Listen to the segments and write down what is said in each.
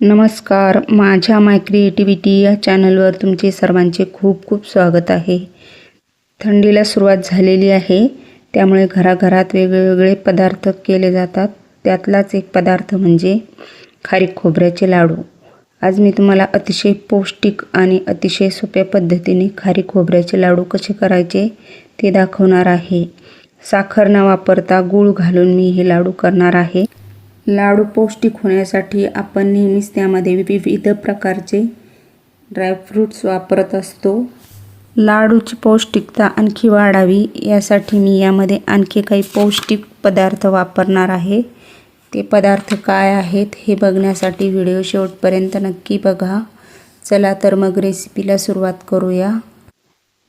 नमस्कार. माझ्या माय क्रिएटिव्हिटी या चॅनलवर तुमचे सर्वांचे खूप खूप स्वागत आहे. थंडीला सुरुवात झालेली आहे. त्यामुळे घराघरात वेगवेगळे पदार्थ केले जातात. त्यातलाच एक पदार्थ म्हणजे खारीक खोबऱ्याचे लाडू. आज मी तुम्हाला अतिशय पौष्टिक आणि अतिशय सोप्या पद्धतीने खारीक खोबऱ्याचे लाडू कसे करायचे ते दाखवणार आहे. साखर न वापरता गूळ घालून मी हे लाडू करणार आहे. लाडू पौष्टिक होण्यासाठी आपण नेहमीच त्यामध्ये विविध प्रकारचे ड्रायफ्रूट्स वापरत असतो. लाडूची पौष्टिकता आणखी वाढावी यासाठी मी यामध्ये आणखी काही पौष्टिक पदार्थ वापरणार आहे. ते पदार्थ काय आहेत हे बघण्यासाठी व्हिडिओ शेवटपर्यंत नक्की बघा. चला तर मग रेसिपीला सुरुवात करूया.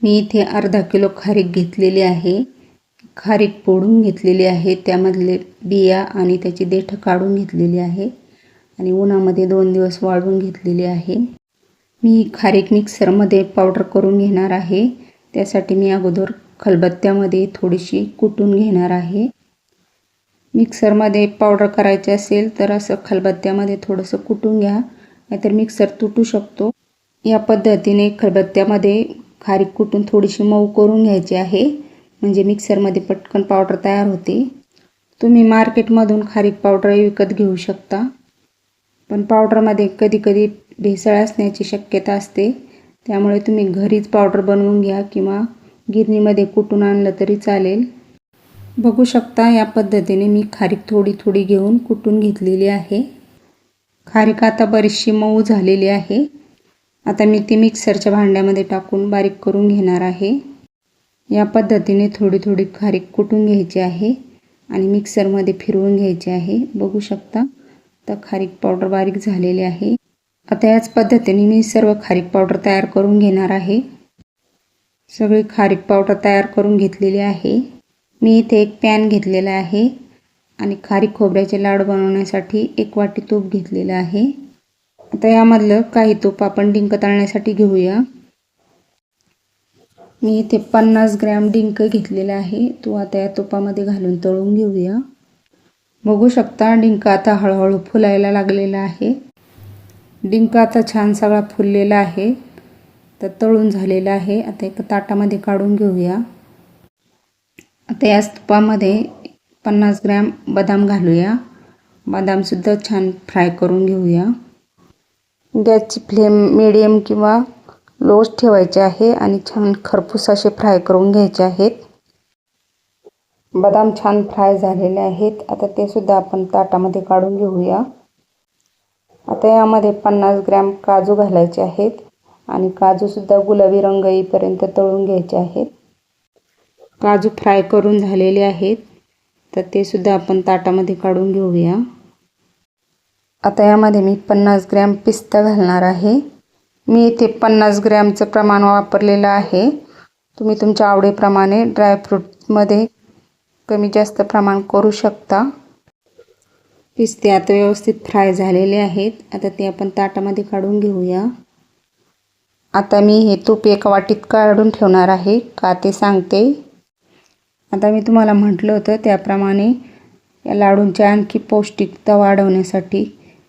मी इथे अर्धा किलो खारीक घेतलेली आहे. खारीक फोडून घेतलेली आहे. त्यामधले बिया आणि त्याची देठ काढून घेतलेली आहे आणि उन्हामध्ये दोन दिवस वाळवून घेतलेली आहे. मी खारीक मिक्सरमध्ये पावडर करून घेणार आहे. त्यासाठी मी अगोदर खलबत्त्यामध्ये थोडीशी कुटून घेणार आहे. मिक्सरमध्ये पावडर करायचे असेल तर असं खलबत्त्यामध्ये थोडंसं कुटून घ्या. नाहीतर मिक्सर तुटू शकतो. या पद्धतीने खलबत्त्यामध्ये खारीक कुटून थोडीशी मऊ करून घ्यायची आहे. म्हणजे मिक्सरमध्ये पटकन पावडर तयार होते. तुम्ही मार्केटमधून खारीक पावडरही विकत घेऊ शकता. पण पावडरमध्ये कधीकधी भेसळ असण्याची शक्यता असते. त्यामुळे तुम्ही घरीच पावडर बनवून घ्या किंवा गिरणीमध्ये कुटून आणलं तरी चालेल. बघू शकता या पद्धतीने मी खारीक थोडी थोडी घेऊन कुटून घेतलेली आहे. खारीक आता बरीचशी मऊ झालेली आहे. आता मी ती मिक्सरच्या भांड्यामध्ये टाकून बारीक करून घेणार आहे. या पद्धतीने थोडी थोडी खारीक कुटून घ्यायची आहे आणि मिक्सरमध्ये फिरवून घ्यायची आहे. बघू शकता तर खारीक पावडर बारीक झालेली आहे. आता याच पद्धतीने मी सर्व खारीक पावडर तयार करून घेणार आहे. सगळी खारीक पावडर तयार करून घेतलेली आहे. मी इथे एक पॅन घेतलेला आहे आणि खारीक खोबऱ्याचे लाडू बनवण्यासाठी एक वाटी तूप घेतलेलं आहे. आता यामधलं काही तूप आपण डिंक तळण्यासाठी घेऊया. मी इथे पन्नास ग्रॅम डिंक घेतलेला आहे. तो आता या तुपामध्ये घालून तळून घेऊया. बघू शकता डिंक आता हळूहळू फुलायला लागलेला आहे. डिंक आता छान सगळा फुललेला आहे. तर तळून झालेला आहे. आता एका ताटामध्ये काढून घेऊया. आता याच तुपामध्ये पन्नास ग्रॅम बदाम घालूया. बदामसुद्धा छान फ्राय करून घेऊया. गॅसची फ्लेम मिडियम किंवा लोज ठेवायचे आहे आणि छान खरपूस असे फ्राय करून घ्यायचे आहेत. बदाम छान फ्राय झालेले आहेत. आता ते सुद्धा आपण ताटामध्ये काढून घेऊया. आता यामध्ये पन्नास ग्रॅम काजू घालायचे आहेत आणि काजूसुद्धा गुलाबी रंग येईपर्यंत तळून घ्यायचे आहेत. काजू फ्राय करून झालेले आहेत. तर ते सुद्धा आपण ताटामध्ये काढून घेऊया. आता यामध्ये मी पन्नास ग्रॅम पिस्ता घालणार आहे. मी इथे पन्नास ग्रॅमचं प्रमाण वापरलेलं आहे. तुम्ही तुमच्या आवडीप्रमाणे ड्रायफ्रूटमध्ये कमी जास्त प्रमाण करू शकता. पिस्ते आता व्यवस्थित फ्राय झालेले आहेत. आता ते आपण ताटामध्ये काढून घेऊया. आता मी हे तूप एका वाटीत काढून ठेवणार आहे का ते सांगते. आता मी तुम्हाला म्हटलं होतं त्याप्रमाणे या लाडूंची आणखी पौष्टिकता वाढवण्यासाठी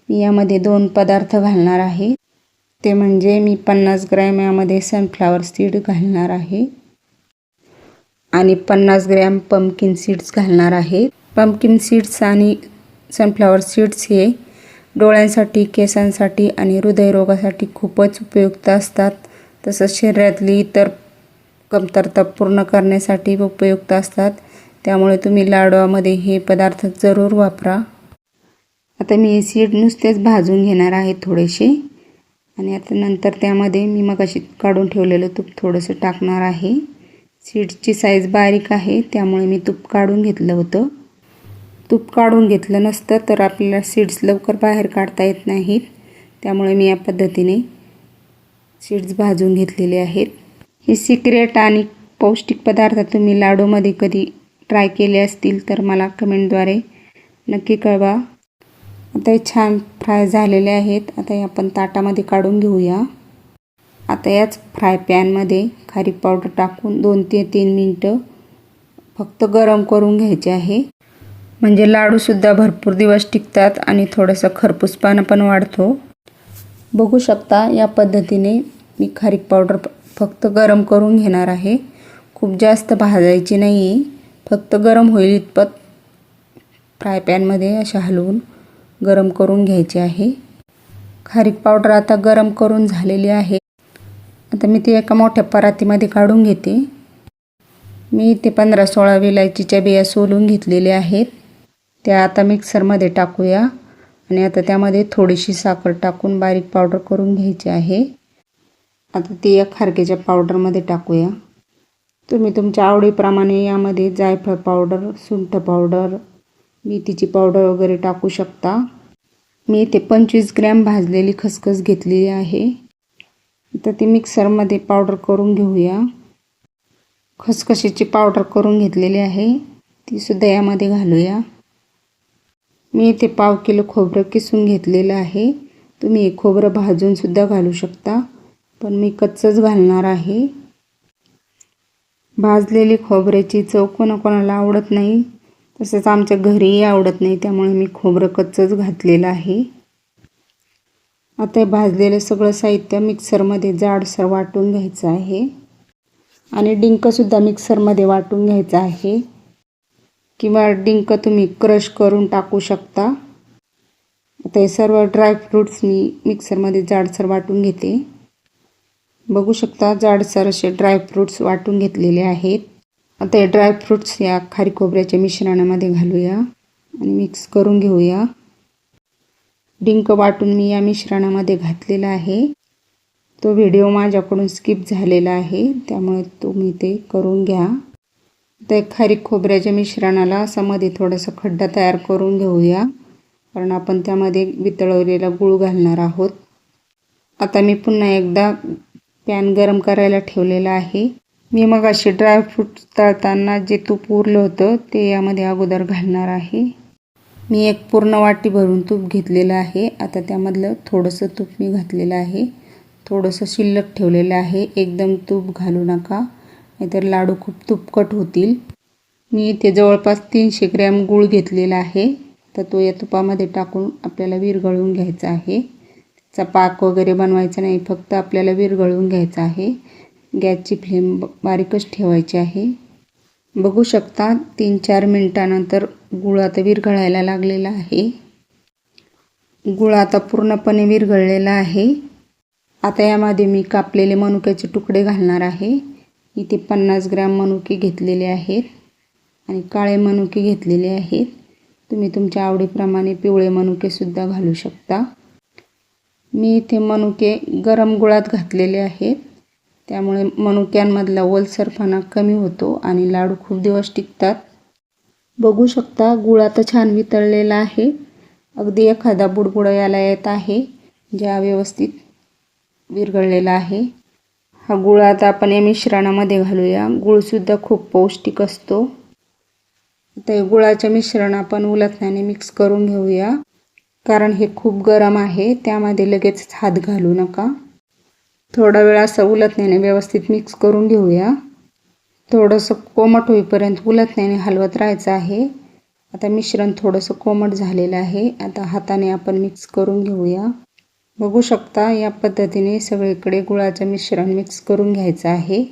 मी यामध्ये दोन पदार्थ घालणार आहे. ते म्हणजे मी पन्नास ग्रॅम यामध्ये सनफ्लावर सीड घालणार आहे. आणि पन्नास ग्रॅम पम्पकिन सीड्स घालणार आहे. पम्पकिन सीड्स आणि सनफ्लावर सीड्स हे डोळ्यांसाठी केसांसाठी आणि हृदयरोगासाठी खूपच उपयुक्त असतात. तसंच शरीरातली इतर कमतरता पूर्ण करण्यासाठी उपयुक्त असतात. त्यामुळे तुम्ही लाडवामध्ये हे पदार्थ जरूर वापरा. आता मी सीड नुसतेच भाजून घेणार आहे थोडेसे. आणि आता नंतर त्यामध्ये मी मग अशी काढून ठेवलेलं तूप थोडंसं टाकणार आहे. सीड्सची साईज बारीक आहे त्यामुळे मी तूप काढून घेतलं होतं. तूप काढून घेतलं नसतं तर आपल्याला सीड्स लवकर बाहेर काढता येत नाहीत. त्यामुळे मी या पद्धतीने सीड्स भाजून घेतलेले आहेत. हे सिक्रेट आणि पौष्टिक पदार्थ तुम्ही लाडूमध्ये कधी ट्राय केले असतील तर मला कमेंटद्वारे नक्की कळवा. आता हे छान फ्राय झालेले आहेत. आता हे आपण ताटामध्ये काढून घेऊया. आता याच फ्राय पॅनमध्ये खारीक पावडर टाकून दोन ते तीन मिनटं फक्त गरम करून घ्यायचे आहे. म्हणजे लाडूसुद्धा भरपूर दिवस टिकतात आणि थोडंसं खरपूसपणा पण वाढतो. बघू शकता या पद्धतीने मी खारीक पावडर फक्त गरम करून घेणार आहे. खूप जास्त भाजायची नाही आहे फक्त गरम होईल इतपत फ्राय पॅनमध्ये अशा हलवून. गरम करून घ्यायची आहे. खारीक पावडर आता गरम करून झालेली आहे. आता मी ती एका मोठ्या परातीमध्ये काढून घेते. मी ते पंधरा सोळा विलायचीच्या बिया सोलून घेतलेल्या आहेत. त्या आता मिक्सरमध्ये टाकूया आणि आता त्यामध्ये थोडीशी साखर टाकून बारीक पावडर करून घ्यायची आहे. आता ती या खारकेच्या पावडरमध्ये टाकूया. तुम्ही तुमच्या आवडीप्रमाणे यामध्ये जायफळ पावडर सुंठ पावडर मेथीची पावडर वगैरे टाकू शकता? मी इथे पंचवीस ग्रॅम भाजलेली खसखस घेतलेली आहे. तर ती मिक्सरमध्ये पावडर करून घेऊया. खसखशीची पावडर करून घेतलेली आहे. तीसुद्धा यामध्ये घालूया. मी इथे पाव किलो खोबरं किसून घेतलेलं आहे. तुम्ही हे खोबरं भाजूनसुद्धा घालू शकता. पण मी कच्चंच घालणार आहे. भाजलेली खोबऱ्याची चव कोणाकोणाला आवडत नाही. तसंच आमच्या घरीही आवडत नाही त्यामुळे मी खोबरं कच्चंच घातलेलं आहे. आता हे भाजलेलं सगळं साहित्य मिक्सरमध्ये जाडसर वाटून घ्यायचं आहे. आणि डिंकसुद्धा मिक्सरमध्ये वाटून घ्यायचं आहे. किंवा डिंक तुम्ही क्रश करून टाकू शकता. आता हे सर्व ड्रायफ्रूट्स मी मिक्सरमध्ये जाडसर वाटून घेते. बघू शकता जाडसर असे ड्रायफ्रूट्स वाटून घेतलेले आहेत. आता हे ड्रायफ्रूट्स या खारी खोबऱ्याच्या मिश्रणामध्ये घालूया आणि मिक्स करून घेऊया. डिंक वाटून मी या मिश्रणामध्ये घातलेला आहे. तो व्हिडिओ माझ्याकडून स्किप झालेला आहे त्यामुळे तुम्ही ते करून घ्या. तर खारी खोबऱ्याच्या मिश्रणाला असा मध्ये थोडासा खड्डा तयार करून घेऊया कारण आपण त्यामध्ये वितळवलेला गूळ घालणार आहोत. आता मी पुन्हा एकदा पॅन गरम करायला ठेवलेला आहे. मी मग असे ड्रायफ्रूट तळताना जे तूप उरलं होतं ते यामध्ये अगोदर घालणार आहे. मी एक पूर्ण वाटी भरून तूप घेतलेलं आहे. आता त्यामधलं थोडंसं तूप मी घातलेलं आहे. थोडंसं शिल्लक ठेवलेलं आहे. एकदम तूप घालू नका. नाहीतर लाडू खूप तुपकट होतील. मी इथे जवळपास तीनशे ग्रॅम गूळ घेतलेला आहे. तर तो या तुपामध्ये टाकून आपल्याला विरघळवून घ्यायचा आहे. त्याचा पाक वगैरे बनवायचा नाही. फक्त आपल्याला विरघळवून घ्यायचा आहे. गॅसची फ्लेम बारीकच ठेवायची आहे. बघू शकता तीन चार मिनटानंतर गुळ आता विरघळायला लागलेला आहे. गुळ आता पूर्णपणे विरघळलेला आहे. आता यामध्ये मी कापलेले मनुक्याचे तुकडे घालणार आहे. इथे पन्नास ग्रॅम मनुके घेतलेले आहेत आणि काळे मनुके घेतलेले आहेत. तुम्ही तुमच्या आवडीप्रमाणे पिवळे मनुकेसुद्धा घालू शकता. मी इथे मनुके गरम गुळात घातलेले आहेत. त्यामुळे मनुक्यांमधला ओलसरपणा कमी होतो आणि लाडू खूप दिवस टिकतात. बघू शकता गुळ आता छान वितळलेला आहे. अगदी एखादा बुडबुडा याला येत आहे ज्या व्यवस्थित विरघळलेला आहे. हा गुळ आता आपण या मिश्रणामध्ये घालूया. गुळसुद्धा खूप पौष्टिक असतो. आता हे गुळाचं मिश्रण आपण उलथण्याने मिक्स करून घेऊया. कारण हे खूप गरम आहे त्यामध्ये लगेच हात घालू नका. थोडा वेळ असं उलटण्याने व्यवस्थित मिक्स करून घेऊया. थोडंसं कोमट होईपर्यंत उलटण्याने हलवत राहायचं आहे. आता मिश्रण थोडंसं कोमट झालेलं आहे. आता हाताने आपण मिक्स करून घेऊया. बघू शकता या पद्धतीने सगळीकडे गुळाचं मिश्रण मिक्स करून घ्यायचं आहे.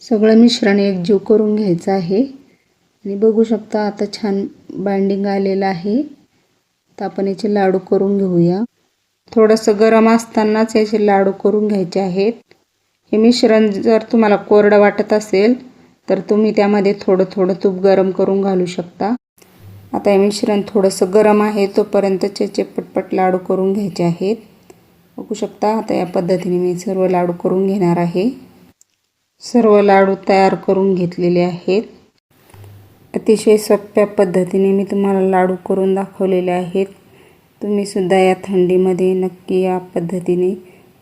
सगळं मिश्रण एकजीव करून घ्यायचं आहे. आणि बघू शकता आता छान बाइंडिंग आलेलं आहे. तर आपण याचे लाडू करून घेऊया. थोडंसं गरम असतानाच याचे लाडू करून घ्यायचे आहेत. हे मिश्रण जर तुम्हाला कोरडं वाटत असेल तर तुम्ही त्यामध्ये थोडं थोडं तूप गरम करून घालू शकता. आता हे मिश्रण थोडंसं गरम आहे तोपर्यंत त्याचे पटपट लाडू करून घ्यायचे आहेत. बघू शकता आता या पद्धतीने मी सर्व लाडू करून घेणार आहे. सर्व लाडू तयार करून घेतलेले आहेत. अतिशय सोप्या पद्धतीने मी तुम्हाला लाडू करून दाखवलेले आहेत. तुम्हीसुद्धा या थंडीमध्ये नक्की या पद्धतीने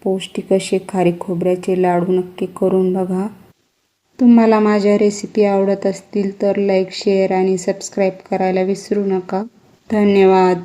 पौष्टिक असे खारी खोबऱ्याचे लाडू नक्की करून बघा. तुम्हाला माझ्या रेसिपी आवडत असतील तर लाईक शेअर आणि सबस्क्राईब करायला विसरू नका. धन्यवाद.